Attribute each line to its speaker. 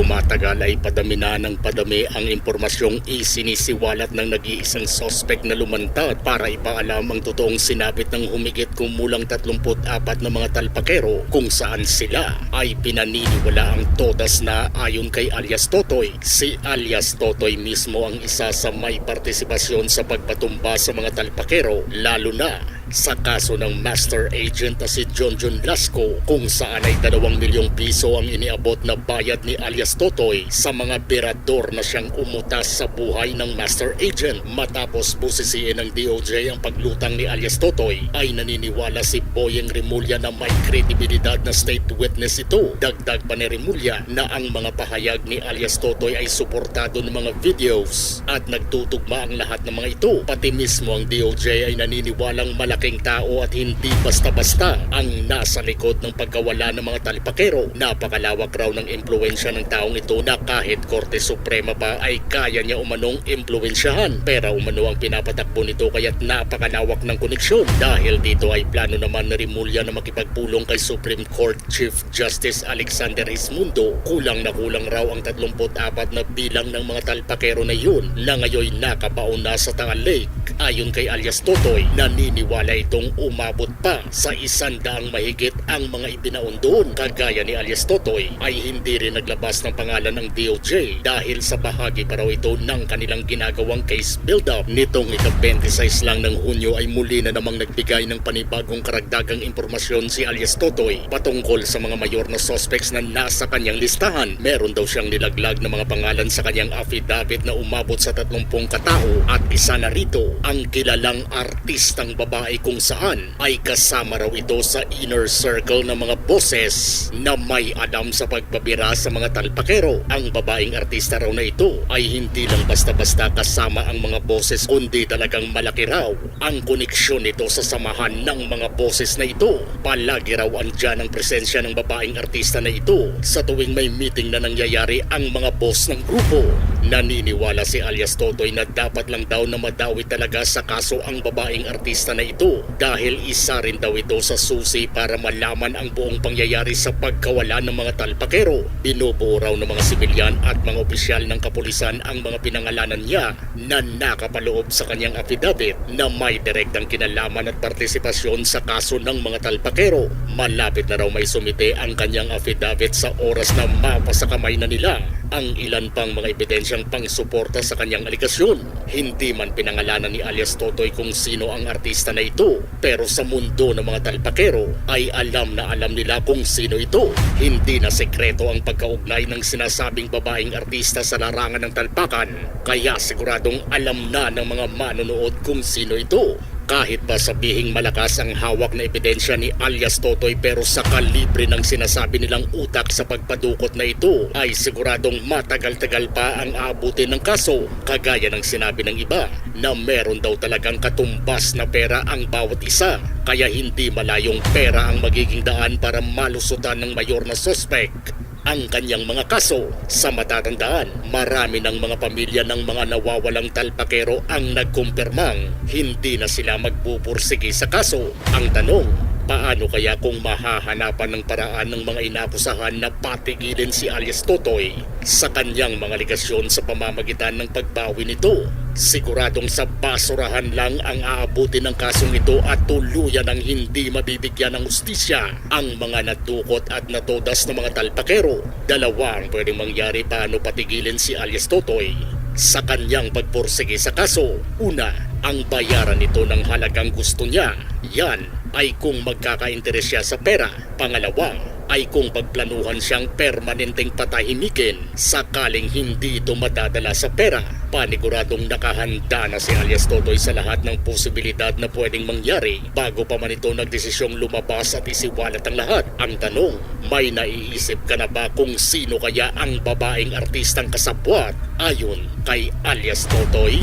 Speaker 1: Tumatagal ay padami na ng padami ang impormasyong isinisiwalat ng nag-iisang sospek na lumantad para ipaalam ang totoong sinapit ng humigit kumulang 34 na mga talpakero kung saan sila ay pinaniniwala ang todas na ayon kay alias Totoy. Si alias Totoy mismo ang isa sa may partisipasyon sa pagpatumba sa mga talpakero lalo na sa kaso ng master agent na si John John Lasco kung saan ay dalawang milyong piso ang iniabot na bayad ni alias Totoy sa mga berador na siyang umutas sa buhay ng master agent. Matapos busisiin ng DOJ ang paglutang ni alias Totoy ay naniniwala si Boyeng Rimulya na may kredibilidad na state witness ito. Dagdag pa ni Rimulya na ang mga pahayag ni alias Totoy ay suportado ng mga videos at nagtutugma ang lahat ng mga ito. Pati mismo ang DOJ ay naniniwalang malaking tao at hindi basta-basta ang nasa likod ng pagkawala ng mga talipakero. Napakalawak raw ng impluensya ng taong ito na kahit Korte Suprema pa ay kaya niya umanong impluensyahan. Pero umano ang pinapatakbo nito kaya't napakalawak ng koneksyon. Dahil dito ay plano naman na Rimulya na makipagpulong kay Supreme Court Chief Justice Alexander Ismundo. Kulang na kulang raw ang 34 na bilang ng mga talpakero na yun na ngayon nakabaon na sa Taal Lake. Ayon kay alias Totoy, naniniwala itong umabot pa sa isandaang mahigit ang mga ibinaon doon. Kagaya ni alias Totoy ay hindi rin naglabas ng pangalan ng DOJ dahil sa bahagi pa raw ito ng kanilang ginagawang case build-up. Nitong ika-26 lang ng Hunyo ay muli na namang nagbigay ng panibagong karagdagang impormasyon si alias Totoy patungkol sa mga mayor na suspects na nasa kanyang listahan. Meron daw siyang nilaglag na mga pangalan sa kanyang affidavit na umabot sa 30 katao at isa na rito ang kilalang artistang babae kung saan ay kasama raw ito sa inner circle ng mga boses na may alam sa pagbabira sa mga talpakero. Ang babaeng artista raw na ito ay hindi lang basta-basta kasama ang mga boses kundi talagang malaki raw ang koneksyon nito sa samahan ng mga boses na ito. Palagi raw andyan ang presensya ng babaeng artista na ito sa tuwing may meeting na nangyayari ang mga boss ng grupo. Naniniwala si alias Totoy na dapat lang daw na madawi talaga sa kaso ang babaeng artista na ito dahil isa rin daw ito sa susi para malaman ang buong pangyayari sa pagkawala ng mga talpakero. Binubuo raw ng mga sibilyan at mga opisyal ng kapulisan ang mga pinangalanan niya na nakapaloob sa kanyang affidavit na may direktang kinalaman at partisipasyon sa kaso ng mga talpakero. Malapit na raw may sumite ang kanyang affidavit sa oras na mapasa kamay na nila ang ilan pang mga ebidensyang pangsuporta sa kanyang aligasyon. Hindi man pinangalanan ni alias Totoy kung sino ang artista na ito, pero sa mundo ng mga talpakero ay alam na alam nila kung sino ito. Hindi na sekreto ang pagkaugnay ng sinasabing babaeng artista sa larangan ng talpakan, kaya siguradong alam na ng mga manonood kung sino ito. Kahit pa sabihing malakas ang hawak na ebidensya ni alias Totoy pero sa kalibre ng sinasabi nilang utak sa pagpadukot na ito ay siguradong matagal-tagal pa ang aabutin ng kaso kagaya ng sinabi ng iba na meron daw talagang katumbas na pera ang bawat isa kaya hindi malayong pera ang magiging daan para malusutan ng mayor na suspect ang kanyang mga kaso. Sa matatandaan, marami ng mga pamilya ng mga nawawalang talpakero ang nagkumpirmang hindi na sila magpupursige sa kaso. Ang tanong, paano kaya kung mahahanapan ng paraan ng mga inakusahan na patigilin si alias Totoy sa kanyang mga ligasyon sa pamamagitan ng pagbawi nito? Siguradong sa basurahan lang ang aabutin ng kasong ito at tuluyan ang hindi mabibigyan ng ustisya ang mga natukot at natodas ng mga talpakero. Dalawa ang pwedeng mangyari paano patigilin si alias Totoy sa kanyang pagpursige sa kaso. Una, ang bayaran nito ng halagang gusto niya. Yan ay kung magkakainteres siya sa pera. Pangalawa, ay kung pagplanuhan siyang permanenteng patahimikin sakaling hindi ito madadala sa pera. Paniguradong nakahanda na si alias Totoy sa lahat ng posibilidad na pwedeng mangyari bago pa man ito nagdesisyong lumabas at isiwalat ang lahat. Ang tanong, may naiisip ka na ba kung sino kaya ang babaeng artistang kasabwat ayon kay alias Totoy?